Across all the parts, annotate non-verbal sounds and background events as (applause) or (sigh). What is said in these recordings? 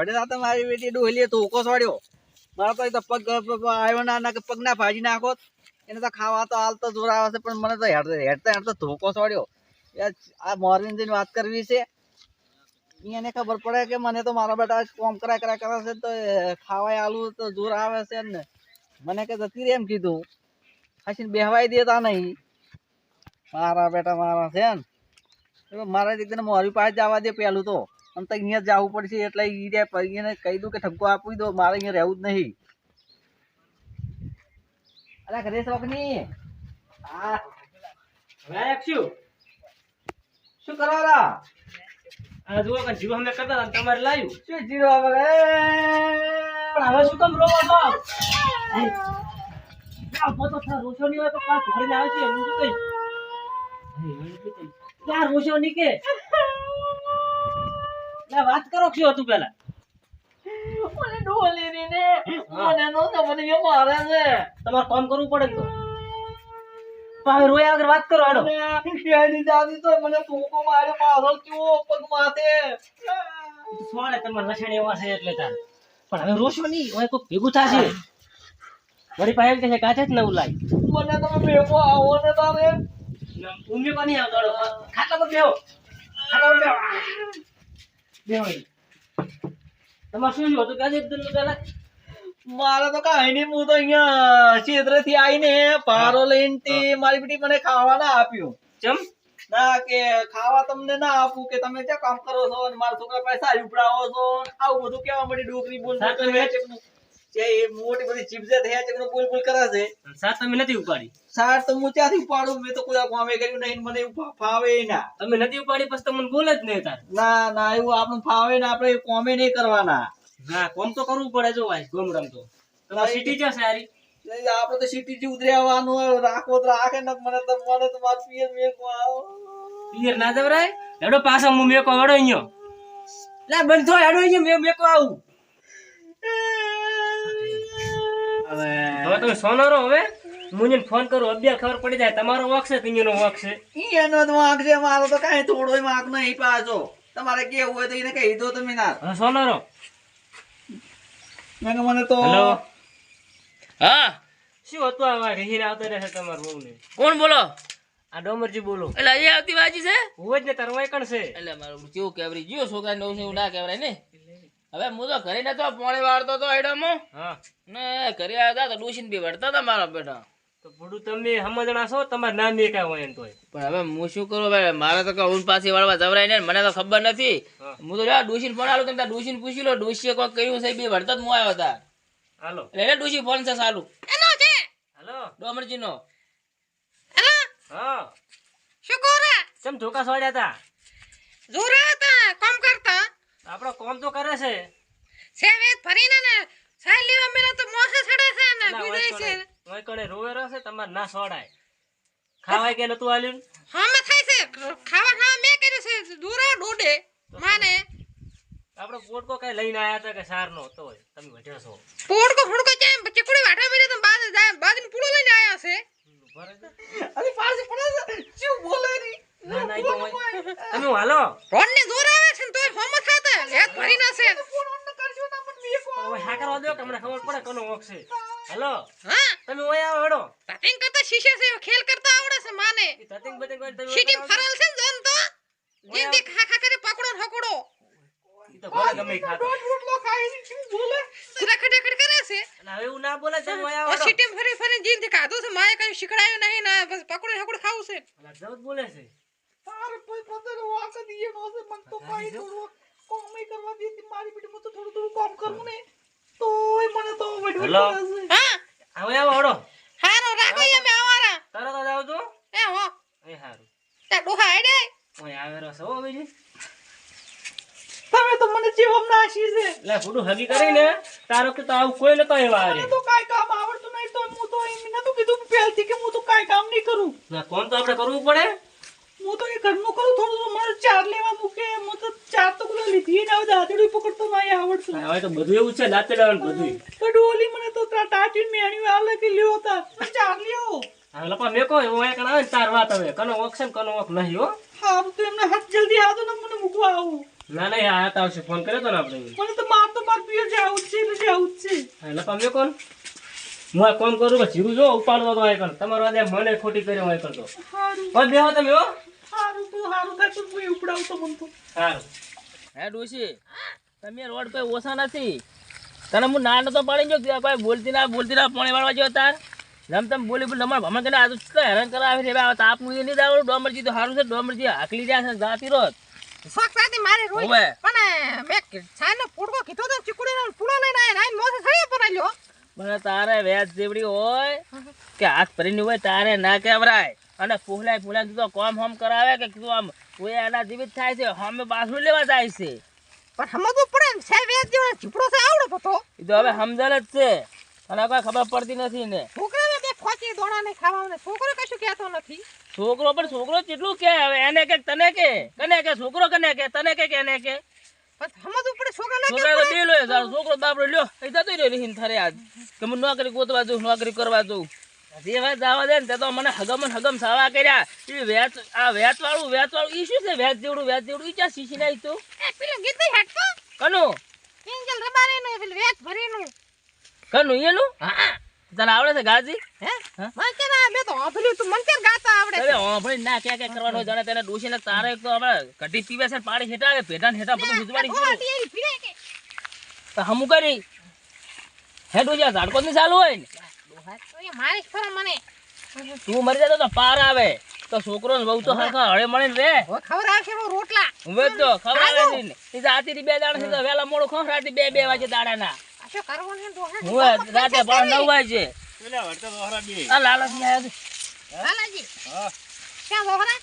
જોડે સાથે મારી બેટી ડોહલીએ ધોકો સડ્યો. મારા તો તો પગ આવ્યો ના કે પગ ના ભાજી નાખો એને તો ખાવા તો હાલ તો જોર આવે છે, પણ મને તો હેડ હેડતા હેડતા ધોકો સડ્યો. આ મોરવીન વાત કરવી છે એને ખબર પડે કે મને તો મારા બેટા કોમ કરા કરા કરે છે, તો ખાવાય આલુ તો જોર આવે છે ને. મને કે જતી રે એમ કીધું. ખાસીને બેહવાય દેતા નહીં. મારા બેટા મારા છે ને. મારા દીકરીને મોરવી મોરી પાસે જવા દે પહેલું તો. અને તો અહીંયા જવું પડશે એટલે ઈ રે એને કહી દઉં કે ઠપકો આપી દો મારે અહીંયા રહેવું જ નહીં. અરે ઘરે સોકની હા. છું શું કરો રા આ જુઓ કે જીવ અમે કરતા હતા તમારે લાવ્યું. શું જીરો હવે પણ હવે શું કામ રોવો છો? આ પોતો થા રોશો નહીં હોય તો પાછ ઘડીને આવે છે હું શું કઈ? ક્યાં રોશો નહીં કે? લે વાત કરો કયો હતું પેલા? મને ડોલી ની ને મને નો તો મને એ મારે છે. તમારે કામ કરવું પડે ને તો. પાવે રોયા વગર વાત કરો આડો એની દાદી તો મને ધોકો માર્યો મારો ચૂ પગ માથે. સોળે તમારે લક્ષણ એવા છે એટલે તાર. પણ હવે રોશો નહીં હવે કોઈ ભેગું થશે. વળી પાસે એમ કહે કાચે જ નવું લાય મને તમે ભેગો આવો ને તારે. પણ નહીં આવતો. ખાટલા પર બેહો. ખાટલા પર બેહો. તમારે શું એકદમ પેલા? મારે તો કાંઈ નહીં હું તો અહીંયા થી આવીને પારો લઈને તે મારી બેટી મને ખાવા ના આપ્યું. ચમ? ના કે ખાવા તમને ના આપું કે તમે ક્યાં કામ કરો છો અને મારા છોકરા પૈસા ઉપડાવો છો આવું બધું કેવા મળી ડોકરી બોલ જે એ મોટી બધી થયા છે બોલ બોલ કરે છે. સાત તમે નથી ઉપાડી. સાર તો હું ત્યાંથી ઉપાડું? મેં તો કોઈ કામે કર્યું નહીં મને ફાવે ના. તમે નથી ઉપાડી પછી તમને બોલે જ નહીં તાર. ના ના એવું આપણને ફાવે ને. આપણે કોમે નહીં કરવાના. ના કોમ તો કરવું પડે જો ભાઈ ગોમડમ તો. તમારે સિટી છે સારી આપણે તો સિટી થી ઉતર્યાવાનું હોય, રાખો તો રાખે ને મને તો મને તો મારું પિયર મેં પિયર ના જવરાય હેડો પાછા હું મેકો હેડો અહીંયા. લે બંધ હેડો અહીંયા મેં મેકો આવું. હવે તમે સોનારો હવે? હું ફોન કરો અભ્યા ખબર પડી જાય તમારો વાંક છે કે વાંક છે? ઈ એનો જ વાંક છે મારો તો કાંઈ થોડોય વાંક નહીં પાછો. તમારે કેવું હોય તો એને કહી દો તમે ના. હવે સોનારો. મેં મને તો હેલો? હા? શું હતું આ વા રહીને આવતા રહેશે તમારું વહુને કોણ બોલો? આ ડોમરજી બોલો. એટલે અહીંયા આવતી બાજી છે? હું જ ને તારો વાયકણ છે. એટલે મારું કેવું કેવરી? જીઓ છોકરા નવ છે એવું ના કેવરાય ને? હવે હું તો ઘરે નતો પોણે વાળતો તો એડામાં હા. ને ઘરે આવ્યા હતા તો ડોસીને બી વળતા હતા મારા બેટા. તો ભૂડું તમે સમજણા છો? તમારે ના મેકા હોય એમ તોય. પણ હવે હું શું કરું ભાઈ? મારે તો કહું પાછી વાળવા જવરાય ને મને તો ખબર નથી. હું. તો લ્યા ડોસીને ફોન આલું તમે તાર પૂછી લો ડોસીએ કોઈ કર્યું છે બી વળતા જ હું આવ્યો હતા હાલો. એટલે ડોસી ફોન છે સાલું. હાલો. ડોમરજી નો હા. શું કરે? ચમ ધોકા સોડ્યા હતા જોરા હતા કામ કરતા આપણો કોમ તો કરે છે. સેવેત ભરીને ને સાઈ લેવા મેરા તો મોસે સડે છે ને ના, બીજે છે. વાંકણે- વાંકણે રોવેરો છે તમારે ના સોડાય. ખાવાય કે નતું આલ્યું? હા મે થાય છે ખાવા ખાવા મે કર્યું છે દૂરા ડોડે માને. આપણો પોટકો કઈ લઈને આયા હતા કે સાર નો તો તમે વઢ્યા છો. પોડકો ફોડકો જાય ચીકુડી વાટા મેરે તો બાદ જાય બાદની પૂળો લઈને આયા છે. અરે પાછી પડે છે શું બોલે રી ના ના તો તમે હું હાલો. રોડ ને જોર આવે છે ને તોય હોમ થાતા લેત ભરી ના છે હવે હા કરવા દો કે મને ખબર પડે કોનો વોક છે. હાલો? હા. તમે ઓય આવો હેડો. તતિંગ કરતા શીશે છે ખેલ કરતા આવડે છે માને. ઈ તતિંગ બતિંગ કોઈ તમે સીટી ફરલ છે જોન તો? જિંદગી ખા ખા કરે પકડો હકડો. ઈ તો ભલે ગમે ખાતો. રોટલો ખાઈ શું બોલે? રખડ રખડ કરે છે. અને હવે એવું ના બોલે તમે ઓય આવો ઓ ફરી ફરી જિંદગી ખાધું છે માએ કઈ શીખડાયું નહીં ને બસ પકડો હકડો ખાવું છે. અલા જવું બોલે છે. તારે કોઈ પતંગ વાંક દીએ નો છે મને તો કાંઈ થોડું કોમે કરવા દીધી મારી બેટી હું તો થોડું થોડું કામ કરું ને. તોય મને તો વડવડ હા? હવે આવો હેડો હારો રાખો એ મે આવારા તરત જ આવજો. એ હો. એ હારું. તા ડોહા આડે ઓય આવે રસ હો બીજી. તમે તો મને જીવમ નાશી છે. લે ફૂટું હગી કરીને તારો કે તો આવું કોઈ નતો એવા મને તો કાઈ કામ આવડતું નહીં તો હું તો એમ નતું કીધું પહેલથી કે હું તો કાઈ કામ નહીં કરું. ના કોણ તો આપણે કરવું પડે? હું તો એ ઘરનું કરું થોડું થોડું મારે ચાર લેવા મૂકે. હું તો ચાર તો ગુલા લીધી ને હવે દાદડી પકડતો માય આવડતું હવે તો બધું એવું છે દાંતે લેવાનું બધું તો ડોલી મને તો ત્રા ટાટીને મેણ્યું આલે કે લ્યો હતા ચાર લ્યો. હા લપા મેકો હું એક આવે ચાર વાત હવે. કનો છે કનો ઓક નહીં હો. હા તો એમને હાથ જલ્દી આવતો ને મને મૂકવા આવું. ના ના આ તા આવશે ફોન કર્યો તો ને આપણે. મને તો માર તો માર પીએ જે આવું છે ને જે આવું જ છે. હા, લપા કોણ હું આ કોમ કરું કે જીરું જો ઉપાડવા તો આય કર તમારો આજે મને ખોટી કર્યો આય હારું. હવે બેહો તમે હો. હારું તો હારું થાય તો હું ઉપડાવતો મન તો. સારું હે ડોશી તમે રોડ પર ઓછા નથી. તને હું નાનો તો પડી ગયો કે ભાઈ બોલતી ના બોલતી ના પાણી વાળવા જો તાર. તમે બોલી બોલી અમારે ભમણ કરીને આ તો હેરાન કરાવે છે? હવે તાપ મુજે નહીં દાવ ડોમરજી તો સારું છે ડોમરજી હાકલી રહ્યા છે જાતી રોજ. શોખ સાથે મારે હોવે. પણ મેં છાનો ફૂડકો કીધો તો ચીકુડીનો ફૂડો લઈને આયા નાઈન મોસે થઈ પર આલ્યો. પણ તારે વ્યાજ જેવડી હોય કે હાથ ભરીને હોય તારે ના કહેવરાય અને ફૂલાય ફૂલાય તું તો કોમ હોમ કરાવે કે તું આમ કોઈ એના જીવિત થાય છે હમે બાસું લેવા જાય છે. પણ સમજવું પડે ને છે વેચ જેવો ઝીપડો છે આવડો પતો એ તો હવે સમજણ જ છે. અને કોઈ ખબર પડતી નથી ને. છોકરાને બે ખોચી દોણા ને ખાવા છોકરો કશું કહેતો નથી. છોકરો પણ છોકરો કેટલું કે હવે એને કે તને કે? કને કે? છોકરો કને કે? તને કે એને કે? સમજવું પડે છોકરા ના છોકરો બાપડો લ્યો એ જતો રહ્યો રીહીન થરે આજ. કે હું નોકરી ગોતવા જઉં નોકરી કરવા જઉં. જે વાત દે ને તો મને હગમ હગમ સાવા કર્યા. એ વેચ આ વેચ વાળું વેચ વાળું ઈ શું છે? વેચ જેવડું વેચ જેવડું? ઈ ચા શીશી નાઈ તું? પેલો ગીત નહીં હેડતો કનું? કિંજલ રબારીનું પેલું વેચ ભરીનું. કનું એનું તને આવડે છે ગાજી? હે? મને કે ના બે તો આભલ્યું તું મને કેમ ગાતા આવડે અરે ઓભળી ના ક્યાં ક્યાં કરવાનું જાણે તેને ડોશીને તારે તો કઢી પીવે છે પાણી હેઠા પેટા હેઠા બધું કે? તો હમું કરી. હે ડોશી ઝાડકો ની ચાલુ હોય ને? મારી ખરો મને તું મરી જાય તો પાર આવે. તો છોકરો ને બહુ તો હરખા હળે મળે ને રે ખબર આવશે રોટલા. હવે તો ખબર આવે ને એ જાતી બે દાડા છે તો વેલા મોડું ખોરાતી બે બે વાગે દાડા ના શું કરવું ને તો? હું રાતે પણ નવ વાગે. આ લાલચ ને આયા છે. લાલાજી ક્યાં છોકરા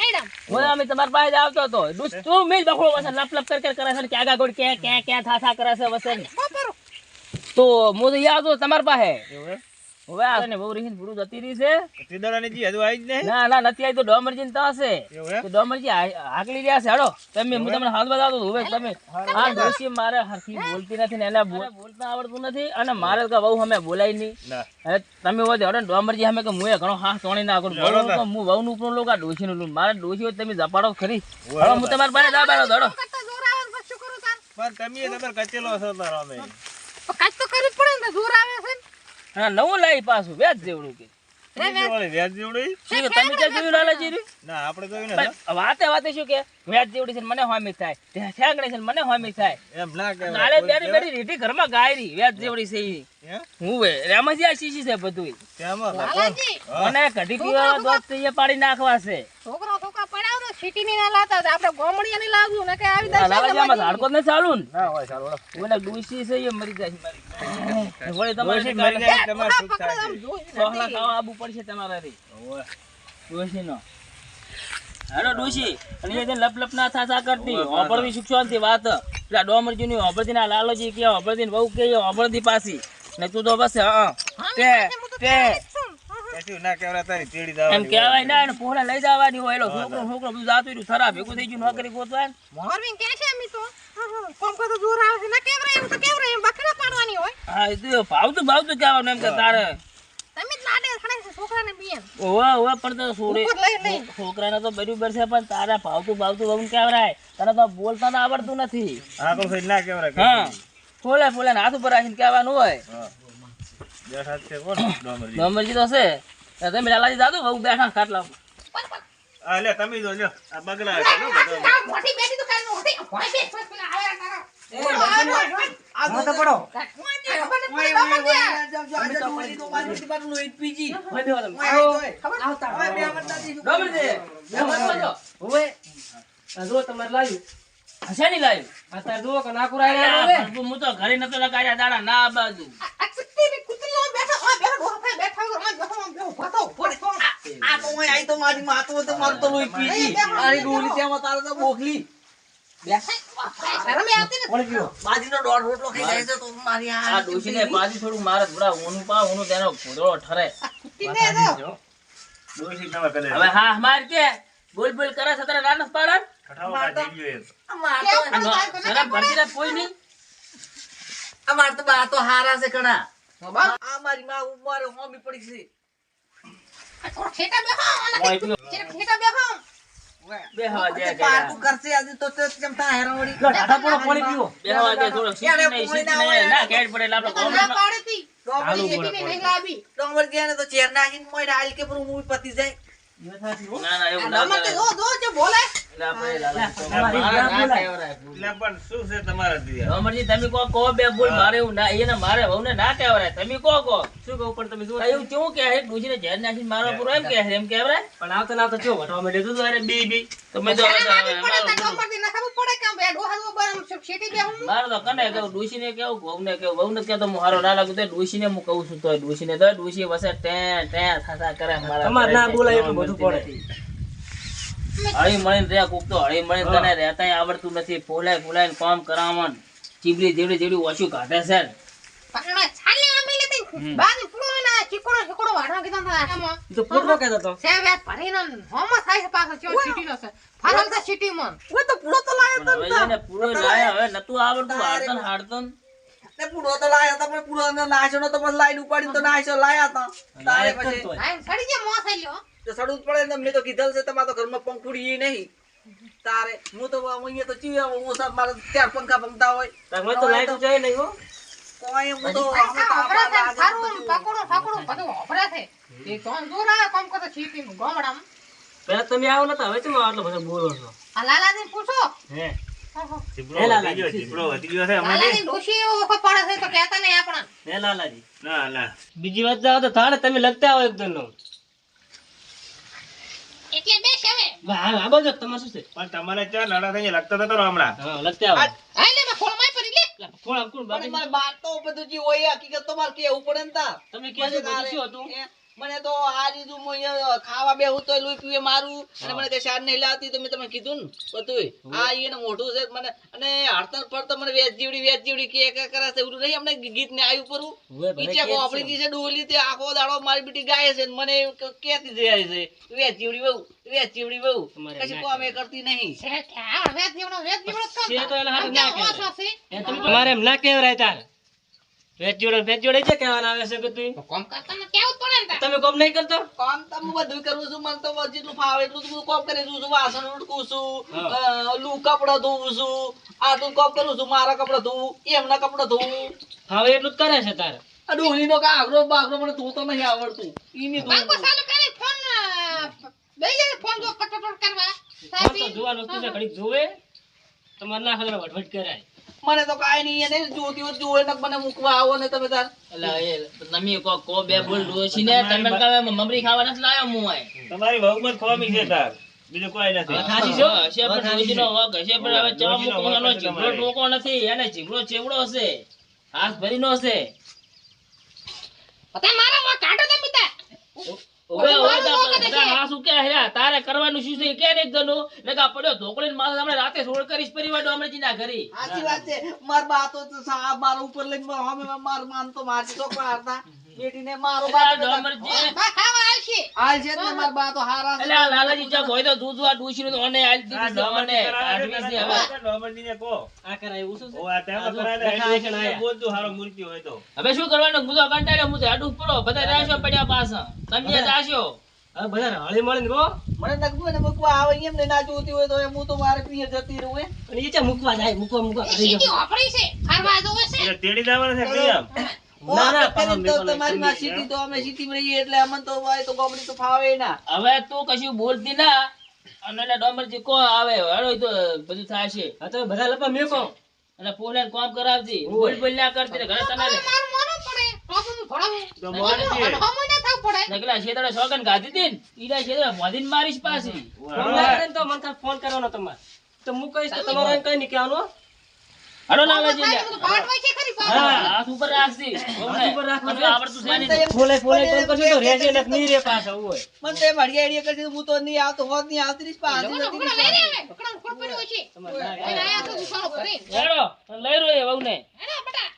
એડમ હું અમે તમારા પાસે જ આવતો તો દુસ તું મેં જ બખડો વસે લપ લપ કર કર કરે છે ને ક્યાં આગા ગોળ ક્યાં ક્યાં ક્યાં થા થા કરે છે તો હું તો યાદ તમારા પાસે. હવે આ ને બહુ રીહીન પૂરું જતી રહી છે? ના ના નથી આવી તો ડોમરજી ને તો હશે તો ડોમરજી હાકલી રહ્યા છે હાડો તમે હું તમને હાલ બતાવતો હવે તમે આ ડોશી મારે હરખી બોલતી નથી ને એને બોલતા આવડતું નથી. અને મારે તો બહુ અમે બોલાય નહીં. હવે તમે હોય તો ડોમરજી અમે કે મુએ ઘણો હા સોણી ના કરું બોલો તો હું વહુ નું ઉપરું લોકો આ ડોશી નું મારે ડોશી હોય તો તમે જપાડો ખરી. હવે હું તમારી પાસે દાબાડો દડો કરતા જોર આવે ને પછી શું કરું તાર? તમે તમારે કચેલો છો તારો તો જોર આવે છે ને? હા નવું લાવી પાછું વેજ જેવડું કે. વ્યાજ? જેવડી તમે ક્યાં જોયું લાલાજી ના આપણે જોયું પણ વાતે વાતે શું કે? વેચ જેવડી છે મને હોમી થાય. છે મને હોમી થાય. એમ ના નાળે બેરી બેરી રીટી ઘરમાં ગાયરી વ્યાજ જેવડી છે ઈ. હું? વે એમાં જ આ શીશી છે બધું મને કઢી પીવા દોત પાડી નાખવા છે. છોકરા પડાવ ને લાતા આપણે ગોમડિયા ની લાવ્યું ને કે આવી આ દશા ઝાડકો જ ચાલુ ને? ના હોય ચાલો ઓલા ડૂસી છે એ મરી જાય છે વળી તમારે મરી જાય તમારે સુખ થાય સોહલા ખાવા આવવું પડશે તમારે રી. ડોશી નો હેલો ડોશી. અને એ લપ લપ ના થા થા કરતી. ઓપડવી શિક્ષણ વાત. પેલા ડોમરજી ની ઓપડતી ના લાલોજી કે ઓપડતી બહુ કે ઓપડતી પાસી ને તું તો બસ હા હા, તે હું તો તે. કશું ના કહેવાય તારી ચીડી એમ કહેવાય ના એને પોહલા લઈ જવાની હોય. એલો છોકરો છોકરો બધું જાતું રહ્યું ખરાબ ભેગું થઈ ગયું નોકરી ગોતવા ને. કે છે અમી તો? હા, હા. કોમ જોર આવે ના કેવરાય એવું તો કેવરાય એમ બકરા પાડવાની હોય. હા એ તો ભાવતું ભાવતું કહેવાનું એમ કે તારે. તમે જ લાડે ખણે છે છોકરાને બીએન ઓવા ઓવા પણ તો છોકરાને તો બરાબર છે પણ તારે ભાવતું ભાવતું બહુ કેવરાય તને તો બોલતા તો આવડતું નથી. ના હા. ફોલે ફોલે હાથ ઉપર રાખીને કહેવાનું હોય. (coughs) ડોમરજી. તો છે. તો તમે લાલાજી દાદુ બહુ બેઠા ખાટલા ઉપર. આ લે તમે જો લ્યો આ બગલા છે લો બધા મોટી બેટી તો કાલ મોટી હોય બે તારા આયા આવે આ હું તો ઘરે નતો લગાડ્યા દાડા ના આ બાજુ આ ચિત્તી ની કુતલો બેઠા ઓય બેઠો ડોહા બેઠા વગર ઓય બેઠો ઓય બેઠો ભાતો પડે આ તો ઓય આઈ તો મારી માતો તો મારું તો લોહી પીજી આરી ડોલી તેમાં તારે તો બોખલી. હા બોલ બોલ કરે છે તારે નાનસ પાડન? કોઈ નહીં. અમાર તો બા તો હારા છે કણા આ મારી માં ઉમર હોમી પડી છે. થોડો ખેટા બેહો. ખેટા બેહો. બેહવા દે કે કરશે આજે તો તે કેમ લો, ટાટા પાણી પીવો. બેહવા દે થોડો નહીં ના પડે નહીં લાવી. ગયા ને તો ચેર નાખીને મોય કે પતી જાય. ના ના એવું ના જો બોલાય. તમે કહો કહો બે ભૂલ મારે એવું ના એને મારે વહુને ના કહેવરાય તમે કહો કહો શું કહું પણ તમે જુઓ એવું કેવું કહે છે ડૂસીને ઝેર નાખીને મારવા પૂરો એમ કહે છે એમ કહેવરાય પણ આવતા ના આવતા ચો વટવા માંડ્યો તો અરે બી બી તમે તો એને મારી પડે મારો તો નંબરથી ના પડે કે કને કેવું કેવું વહુને કેવું મારો કહે તો હું હારો ના લાગુ તો ડૂસીને હું કહું છું તો ડૂસીને તો ડૂસી વસે ટે ટે થાથા કરે મારા તમારે ના બોલાય એટલું બધું નથી. હળી મળીને રહ્યા કુક તો હળી મળીને તને રહેતા આવડતું નથી. ફોલાય ફોલાય કામ કરાવવાનું. ચીબડી જેવડી જેવડી ઓછું કાઢે છે. પૂરો હતા તો હતો લાયો તો પણ પૂરો લાયા. હવે નતું આવડતું હાડતો ને હાડતો ને. ને પૂરો તો લાયો તો પણ પૂરો ને નાશ્યો નતો પછી લાઈન ઉપાડીને તો નાશ્યો લાયા તા. તારે પછી. તો સડવું પડે ને મેં તો કીધેલ છે તમારા તો ઘરમાં પંખુડી નહીં. તારે હું તો અહીંયા તો ચીવ્યા હું સાહેબ મારા ચાર પંખા પંખતા હોય. તમે તો લાઈટ જાય નહીં હો. કોઈ હું તો સારું. પકોડો બધું હોભરા છે. એ તો દૂર આવે કામ કરતો નું ગોમડામ. પેલા તમે આવો નતા હવે ચમ આટલો બધો બોલો છો. આ લાલાજીને પૂછો. હે. વધી ગયો, છે ડોશી એવો વખત પડે છે તો કહેતા નહીં આપણા. હે લાલાજી. ના, ના. બીજી વાત જાવ તો થાળે તમે લગતા આવો એકદમ નો એટલે બેસ હવે. વાહ આ બાજુ તમાર શું છે પણ તમારે ચા નડા થઈને લગતા હતા તો હમણાં. હા લગતા આવો હા, લે, ખોળમાં પડી લે. ખોળ કોણ બાકી મારે બાર તો બધું જી હોય એ હકીકત તો મારે કેવું પડે ને તા તમે કે શું હતું મને તો આ અહીંયા ખાવા બેહું તો લોહી પીવે મારું. અને મને કઈ શાર નહીં લાવતી તો મેં તમને કીધું ને બધું આ એને મોઢું છે મને અને હડતર પડતો મને વેચ જીવડી વેચ જીવડી કે કરે છે એવું નહીં અમને ગીત ને આવ્યું પરું. પીછે ભલે ઈચ્છા કે જ છે. ડોલી તે આખો દાડો મારી બેટી ગાય છે મને કેતી જાય છે. વેચ જીવડી બહુ વેચ જીવડી બહુ કશું કોમ એ કરતી નહીં. વેચ જીવડો વેચ જીવડો તમારે એમ ના કેવરાય તાર. ભેજ જોડે ભેજ છે કહેવાના આવે છે કે તું તો કરતા ને કેવું પડે ને તમે કોમ નહીં કરતો? કામ તો હું બધું કરું છું મને તો જેટલું ફાવે એટલું તો બધું કામ કરી છું. વાસણ ઉટકું છું લુ કપડા ધોવું છું. આટલું કામ કરું છું મારા કપડા ધોવું એમના કપડાં ધોવું. હવે એટલું જ કરે છે તારે. આ ડોલીનો કાગરો બાગરો મને ધોતો નહીં આવડતું. ઈ નહીં પાંખો ધોવું ચાલુ કરી ફોન અ, ફોન જો પટપટ કરવા. ફોન તો જોવાનું વસ્તુ છે જોવે તમારે ના ખબર વટવટ કરાય. મને તો કાઈ નહીં એને જોતી હોય જોવે ને મને મૂકવા આવો ને તમે તાર. તમે કો કહો બે ભૂલ ડોસીને તમે કહો મમરી ખાવા નથી લાયો હું આય તમારી વહુ ખોમી છે તાર. બીજું કોઈ નથી. હશે પણ વાત વગ હશે પણ હવે ચા મૂકવાનો ટોકો નથી એને જીભડો ચેવડો હશે? હાથ ભરીનો હશે? પતા મારા માં કાઢો તમે તા તારે કરવાનું શું છે? કે ને એકદમ ને કા પડ્યો ઢોકળીને માથે હમણાં રાતે સોળ કરીશ પરિવાર ડોમરજી ના ઘરે. સાચી વાત છે. માર બા તો સાહેબ મારા ઉપર લઈને અમે માર માન તો મારતી તો પાડતા બેટીને મારો બા ડોમરજી ખાવા આવશે હાલ ને માર બા તો હારા એટલે આ લાલાજી ચા હોય તો દૂધ આ ડૂસીનું તો મને આલી દીધી છે, મને ડોમરજી કરાવે છે, કાઢવી છે કરાવે હવે. છે, ડોમરજીને કહો. આ કરાય એવું શું ઓ, આ તેમાં આ જો, કરાવે છે, દેખાય છે એટલે ને આયા. બોલતું હારો મૂર્તિ હોય તો. હવે શું કરવાનું? હું તો કંટાળ્યો હું તો હેડું પડો. બધા રાશો પડ્યા પાછા. તમે જાશો. હવે બધા હળી મળીને રહો મને નગવું ને મૂકવા આવે એમ ને ના જોતી હોય તો હું તો મારે પીએ જતી રહું હે. અને એ મૂકવા જાય? મૂકવા મૂકવા કરી સીટી છે ફરવા જોવે છે. તેડી જવાના છે કે એમ? ના ના તો મેકો તમારી માં સિટી તો અમે સિટીમાં રહીએ એટલે અમને તો ભાઈ તો ગોમડી તો ફાવે ના. હવે તું કશું બોલતી ના. અને એટલે ડોમરજી કો આવે હેડો તો બધું થાય છે હા તો બધા લપા મેકો અને પોલે કામ કરાવતી બોલ બોલ ના કરતી ઘરે તમે નકલા ગાધી ઈડા મારીશ પાછી. ફોન તો મને ફોન કરવાનો તમારે. તો હું કહીશ તમારે કઈ નહીં કહેવાનું હડો લાલાજી લે. બધું પાટ હોય છે ખરી પાટ. હા હાથ ઉપર રાખજી હાથ ઉપર રાખવા આવડતું છે નહીં. ફોલે ફોલે કોણ કરશે તો રેજે ને નહીં રે પાછા હોય મને તે હડિયા હડિયા કરશે હું તો નહીં આવતો હોત નહીં આવતી રહીશ પણ નથી લઈ રે હવે. ઘોડાનું ખોળ પડ્યું છે. આયા તો દુકાનો કરે હેડો લઈ રહ્યો એ વહુને હેને બેટા?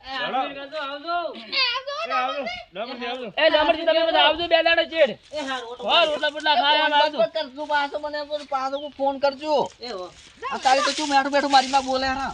ચાલો. આવજો આવજો એ આવજો, એ આવજો. ડોમરજી આવજો. એ ડામરજી તમે બધા આવજો બે દાડે ચેડ એ હારું ઓટો હા રોટલા બોટલા ખાયા ને આવજો ફોન કરજો પાછો મને પાછો ફોન કરજો એ હો આ તો શું બેઠું બેઠું મારી માં બોલે હા